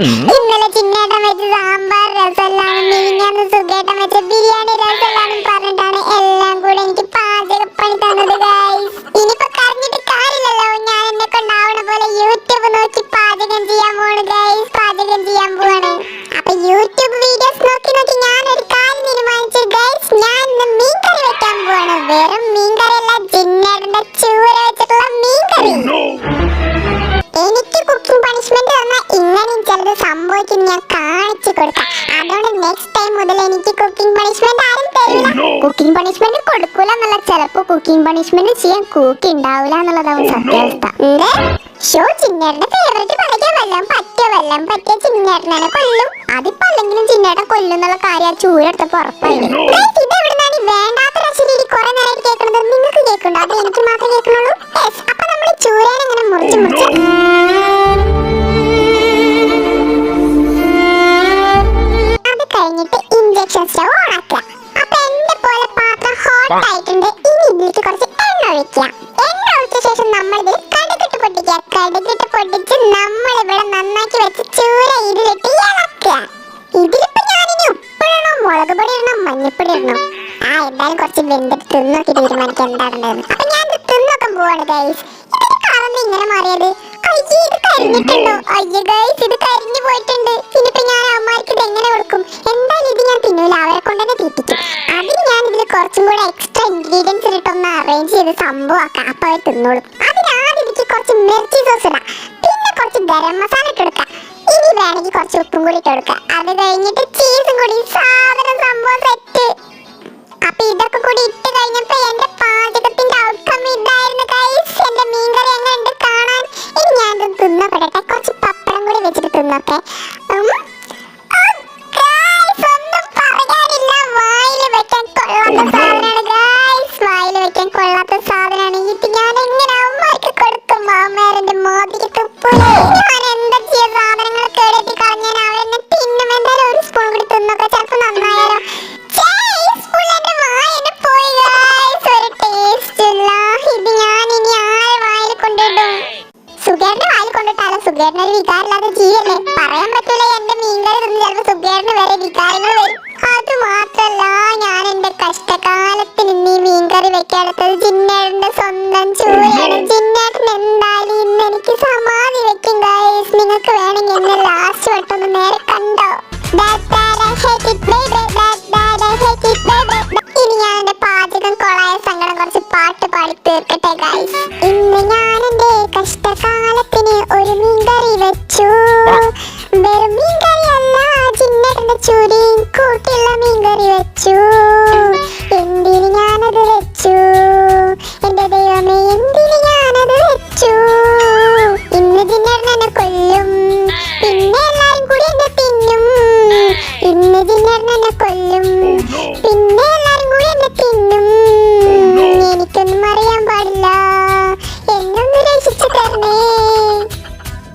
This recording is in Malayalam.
in സംഭവിക്കും ഞാൻ കാണിച്ചു കൊടുക്കാം. അതുകൊണ്ട് നെക്സ്റ്റ് ടൈം മുതൽ എനിക്ക് കുക്കിംഗ് പണിഷ്മെന്റ് ആരും തരില്ല. കുക്കിംഗ് പണിഷ്മെന്റ് കൊടുക്കൂല എന്നുള്ള ചിലപ്പോ കുക്കിംഗ് പണിഷ്മെന്റ് ചെയ്യാൻ കൂക്കി ഉണ്ടാവില്ല എന്നുള്ളതാവും സത്യാവസ്ഥ. എന്ത് ഷോ ചിന്നേട്ടന്റെ ഫേവറേറ്റ് പറയാൻ വല്ലതും പറ്റിയ? വല്ലതും പറ്റിയ ചിന്നേട്ടനാണ് കൊല്ലും. അതിപ്പോ അല്ലെങ്കിലും ചിന്നേട്ടൻ കൊല്ലും എന്നുള്ള കാര്യം ആ ചൂരെടുത്തപ്പോ ഉറപ്പായില്ലേ ഇത് എവിടുന്നാണ് വേണ്ടാത്ത രസരീതി കുറെ നേരം കേൾക്കുന്നത്? നിങ്ങൾക്ക് കേൾക്കുന്നുണ്ടോ അത് എനിക്ക് മാത്രമേ കേൾക്കുന്നുള്ളൂ. അപ്പൊ നമ്മൾ ചൂരേനെ ഇങ്ങനെ മുറിച്ച് മുറിച്ച് സ്റ്റവ് ഓണാക്കുക അപ്പൊ എന്റെ പോലെ പാത്രം ഹോട്ട് ആയിട്ടുണ്ട്. ഇനി ഇതിലേക്ക് കുറച്ച് എണ്ണ ഒഴിക്കുക എണ്ണ ഒഴിച്ച ശേഷം നമ്മൾ ഇതിൽ കടുകിട്ട് പൊട്ടിക്കുക. കടുകിട്ട് പൊട്ടിച്ച് നമ്മൾ ഇവിടെ നന്നാക്കി വെച്ച് ചൂര ഇതിലിട്ട് ഇളക്കുക. ഇതിലിപ്പോ ഞാനിനി ഉപ്പിടണോ മുളക് പൊടി ഇടണോ മഞ്ഞപ്പൊടി ഇടണോ. ആ എന്തായാലും കുറച്ച് വെന്തിട്ട് തിന്നോക്കി തീരുമാനിക്കാൻ എന്താണെന്ന് അപ്പൊ ഞാൻ ഇത് തിന്നോക്കാൻ പോവാണ് ഗൈസ് ഇതിന്റെ കളന്ന് ഇങ്ങനെ മാറിയത്. അയ്യേ ഇത് കരിഞ്ഞിട്ടുണ്ടോ അയ്യേ ഗൈസ് കൂടെ എക്സ്ട്രാ ഇൻഗ്രീഡിയൻസ് ഇട്ടൊന്ന് അറേഞ്ച് ചെയ്ത് സംഭവമാക്കാം അപ്പോൾ അവർ തിന്നോളും. അതിനാദ്യം ഇതിക്ക് കുറച്ച് മിർച്ചി സോസ് ഇടാം. പിന്നെ കുറച്ച് ഗരം മസാല ഇട്ട് കൊടുക്കാം. ഇനി വേണമെങ്കിൽ കുറച്ച് ഉപ്പും കൂടി ഇട്ട് കൊടുക്കാം. അത് കഴിഞ്ഞിട്ട് ചീസും കൂടി. സാധനം സംഭവം സെറ്റ് അപ്പൊ ഇതൊക്കെ കൂടി ഇട്ട് കഴിഞ്ഞപ്പോ എന്റെ പാചകത്തിന്റെ ഔട്ട്കം ഇതായിരുന്നു ഗൈസ് എന്റെ മീൻകറി എങ്ങനെ ഉണ്ട് കാണാൻ? ഇനി ഞാൻ തിന്നപ്പെടട്ടെ. കുറച്ച് പപ്പടം കൂടി വെച്ചിട്ട് തിന്നൊക്കെ. സുഖേറിന് ചെയ്യല്ലേ പറയാൻ പറ്റൂല എന്റെ മീൻകറി തിന്ന് ചിലപ്പോ സുഖേറിന് വരെ വികാരങ്ങൾ വരും. അത് മാത്രല്ല ഞാൻ എന്റെ കഷ്ടകാലത്തിന് ഈ മീൻകറി വെക്കാടത്തത് ജിന്നേട്ടന്റെ സ്വന്തം ചൂരാണ് ജിന്നേട്ടൻ എന്തായാലും ചൂരിയും കൂട്ടിയുള്ള മീൻകറി വെച്ചു. എന്തിന് ഞാനത് വെച്ചു?